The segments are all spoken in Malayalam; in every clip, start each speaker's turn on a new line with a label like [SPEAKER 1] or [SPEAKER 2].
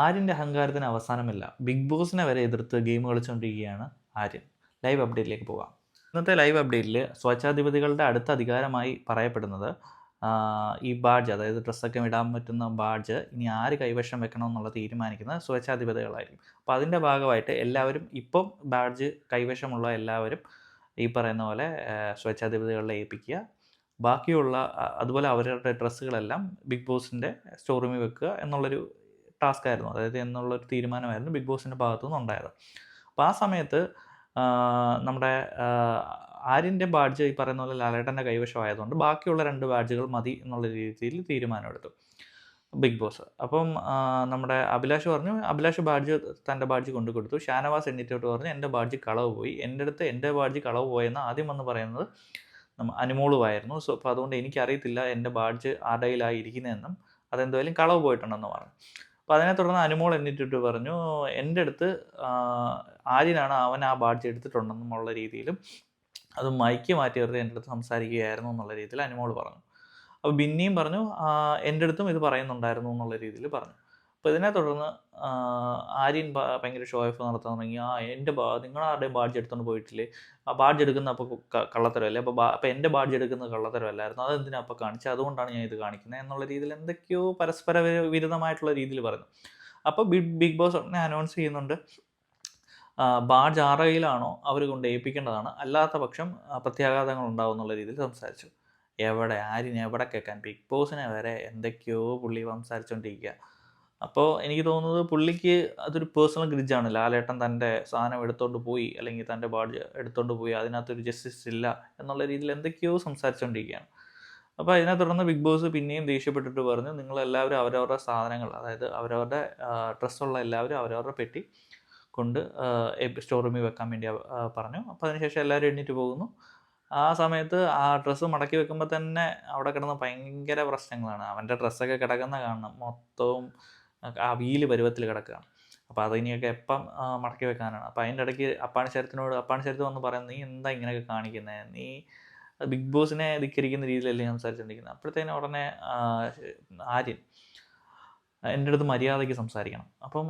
[SPEAKER 1] ആര്യന്റെ അഹങ്കാരത്തിന് അവസാനമില്ല ബിഗ് ബോസിനെ വരെ എതിർത്ത് ഗെയിം കളിച്ചുകൊണ്ടിരിക്കുകയാണ് ആര്യൻ. ലൈവ് അപ്ഡേറ്റിലേക്ക് പോകാം. ഇന്നത്തെ ലൈവ് അപ്ഡേറ്റിൽ സ്വച്ഛാധിപതികളുടെ അടുത്ത അധികാരമായി പറയപ്പെടുന്നത് ഈ ബാഡ്ജ് അതായത് ഡ്രസ്സൊക്കെ ഇടാൻ പറ്റുന്ന ബാഡ്ജ് ഇനി ആര് കൈവശം വെക്കണം എന്നുള്ള തീരുമാനിക്കുന്നത് സ്വച്ഛാധിപതികളായിരിക്കും. അപ്പോൾ അതിന്റെ ഭാഗമായിട്ട് എല്ലാവരും ഇപ്പം ബാഡ്ജ് കൈവശമുള്ള എല്ലാവരും ഈ പറയുന്ന പോലെ സ്വച്ഛാധിപതികളെ ഏൽപ്പിക്കുക. ബാക്കിയുള്ള അതുപോലെ അവരുടെ ഡ്രസ്സുകളെല്ലാം ബിഗ് ബോസിന്റെ സ്റ്റോറൂമിൽ വെക്കുക എന്നുള്ളൊരു ടാസ്ക് ആയിരുന്നു അതായത് എന്നുള്ളൊരു തീരുമാനമായിരുന്നു ബിഗ് ബോസിന്റെ ഭാഗത്തു നിന്ന് ഉണ്ടായത്. അപ്പോൾ ആ സമയത്ത് നമ്മുടെ ആര്യന്റെ ബാഡ്ജ് ഈ പറയുന്ന പോലെ ലാലേട്ടന്റെ കൈവശമായതുകൊണ്ട് ബാക്കിയുള്ള രണ്ട് ബാഡ്ജുകൾ മതി എന്നുള്ള രീതിയിൽ തീരുമാനമെടുത്തു ബിഗ് ബോസ്. അപ്പം നമ്മുടെ അഭിലാഷ് പറഞ്ഞു അഭിലാഷ് ബാഡ്ജ് തന്റെ ബാഡ്ജ് കൊണ്ടു കൊടുത്തു. ഷാനവാസ് എണ്ണീറ്റോട്ട് പറഞ്ഞു എന്റെ ബാഡ്ജ് കളവ് പോയി. എന്റെ അടുത്ത് എന്റെ ബാഡ്ജ് കളവ് പോയെന്ന് ആദ്യം വന്ന് പറയുന്നത് അനുമോളുമായിരുന്നു. സോ അപ്പോൾ അതുകൊണ്ട് എനിക്കറിയത്തില്ല എന്റെ ബാഡ്ജ് ആ ഇരിക്കുന്നതെന്നും അതെന്തായാലും കളവ് പോയിട്ടുണ്ടെന്ന് പറഞ്ഞു. അപ്പോൾ അതിനെ തുടർന്ന് അനുമോൾ എന്നിട്ടിട്ട് പറഞ്ഞു എന്റെ അടുത്ത് ആര്യനാണ് അവൻ ആ ബാഡ്ജ് എടുത്തിട്ടുണ്ടെന്നുള്ള രീതിയിലും അത് മൈക്ക് മാറ്റി വെറുതെ എന്റെ അടുത്ത് സംസാരിക്കുകയായിരുന്നു എന്നുള്ള രീതിയിൽ അനുമോൾ പറഞ്ഞു. അപ്പോൾ ബിന്നിയും പറഞ്ഞു എന്റെ അടുത്തും ഇത് പറയുന്നുണ്ടായിരുന്നു എന്നുള്ള രീതിയിൽ പറഞ്ഞു. അപ്പോൾ ഇതിനെ തുടർന്ന് ആര്യൻ ഭയങ്കര ഷോ ഓഫ് നടത്താൻ തുടങ്ങി. ആ എന്റെ ബാ നിങ്ങളാരുടെ ബാഡ്ജ് എടുത്തുകൊണ്ട് പോയിട്ടില്ലേ? ആ ബാഡ്ജ് എടുക്കുന്ന അപ്പോൾ കള്ളത്തരമല്ലേ? അപ്പോൾ അപ്പോൾ എന്റെ ബാഡ്ജ് എടുക്കുന്നത് കള്ളത്തരമല്ലായിരുന്നു. അതെന്തിനാ അപ്പോൾ കാണിച്ചത് അതുകൊണ്ടാണ് ഞാൻ ഇത് കാണിക്കുന്നത് എന്നുള്ള രീതിയിൽ എന്തൊക്കെയോ പരസ്പര വിര- വിരുദ്ധമായിട്ടുള്ള രീതിയിൽ പറഞ്ഞു അപ്പോൾ ബിഗ് ബിഗ് ബോസ് ഉടനെ അനൗൺസ് ചെയ്യുന്നുണ്ട്. ബാഡ്ജ് ആറയിലാണോ അവർ കൊണ്ട് ഏൽപ്പിക്കേണ്ടതാണ്. അല്ലാത്ത പക്ഷം പ്രത്യാഘാതങ്ങൾ ഉണ്ടാവും എന്നുള്ള രീതിയിൽ സംസാരിച്ചു. എവിടെ ആരിനെ എവിടെ കേൾക്കാൻ? ബിഗ് ബോസിനെ വരെ എന്തൊക്കെയോ പുള്ളി സംസാരിച്ചുകൊണ്ടിരിക്കുക അപ്പോൾ എനിക്ക് തോന്നുന്നത് പുള്ളിക്ക് അതൊരു പേഴ്സണൽ ഗ്രിഡ്ജാണ്. ലാലേട്ടൻ തന്റെ സാധനം എടുത്തോണ്ട് പോയി അല്ലെങ്കിൽ തന്റെ ബാഡ് എടുത്തോണ്ട് പോയി അതിനകത്തൊരു ജസ്റ്റിസ് ഇല്ല എന്നുള്ള രീതിയിൽ എന്തൊക്കെയോ സംസാരിച്ചുകൊണ്ടിരിക്കുകയാണ് അപ്പോൾ അതിനെ തുടർന്ന് ബിഗ് ബോസ് പിന്നെയും ദേഷ്യപ്പെട്ടിട്ട് പറഞ്ഞു നിങ്ങളെല്ലാവരും അവരവരുടെ സാധനങ്ങൾ അതായത് അവരവരുടെ ഡ്രസ്സുള്ള എല്ലാവരും അവരവരുടെ പെട്ടി കൊണ്ട് സ്റ്റോർ റൂമിൽ വെക്കാൻ വേണ്ടി പറഞ്ഞു. അപ്പോൾ അതിനുശേഷം എല്ലാവരും എണ്ണിട്ട് പോകുന്നു. ആ സമയത്ത് ആ ഡ്രസ്സ് മടക്കി വെക്കുമ്പോൾ തന്നെ അവിടെ കിടന്ന ഭയങ്കര പ്രശ്നങ്ങളാണ്. അവന്റെ ഡ്രസ്സൊക്കെ കിടക്കുന്ന കാണണം. മൊത്തവും ആ വീൽ പരുവത്തിൽ കിടക്കുകയാണ് അപ്പോൾ അതിനെയൊക്കെ എപ്പം മടക്കി വെക്കാനാണ്. അപ്പോൾ അതിന്റെ ഇടയ്ക്ക് അപ്പാണി ശരത്തിനോട് അപ്പാണി ശരത്ത് വന്ന് പറയുന്നത് നീ എന്താ ഇങ്ങനെയൊക്കെ കാണിക്കുന്നത് നീ ബിഗ് ബോസിനെ ധിക്കരിക്കുന്ന രീതിയിലല്ലേ സംസാരിച്ചുകൊണ്ടിരിക്കുന്നത് അപ്പോഴത്തേനും ഉടനെ ആര്യൻ എന്റെ അടുത്ത് മര്യാദയ്ക്ക് സംസാരിക്കണം. അപ്പം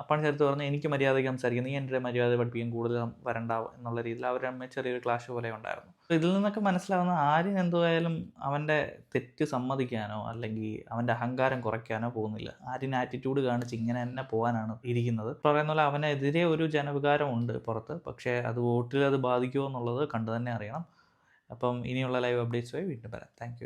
[SPEAKER 1] അപ്പാണ് ചേർത്ത് പറഞ്ഞാൽ എനിക്ക് മര്യാദയ്ക്ക് സംസാരിക്കണം നീ എന്റെ മര്യാദ പഠിപ്പിക്കാൻ കൂടുതൽ വരണ്ട എന്നുള്ള രീതിയിൽ അവർ തമ്മിൽ ചെറിയൊരു ക്ലാഷ് പോലെ ഉണ്ടായിരുന്നു. ഇതിൽ നിന്നൊക്കെ മനസ്സിലാവുന്ന ആരും എന്തുവായാലും അവന്റെ തെറ്റ് സമ്മതിക്കാനോ അല്ലെങ്കിൽ അവന്റെ അഹങ്കാരം കുറയ്ക്കാനോ പോകുന്നില്ല. ആരും ആറ്റിറ്റ്യൂഡ് കാണിച്ച് ഇങ്ങനെ തന്നെ പോകാനാണ് ഇരിക്കുന്നത്. പറയുന്ന പോലെ അവനെതിരെ ഒരു ജനവികാരം ഉണ്ട് പുറത്ത്. പക്ഷേ അത് വോട്ടിൽ അത് ബാധിക്കുമോ എന്നുള്ളത് കണ്ടു തന്നെ അറിയണം. അപ്പം ഇനിയുള്ള ലൈവ് അപ്ഡേറ്റ്സുമായി വീണ്ടും വരാം. താങ്ക്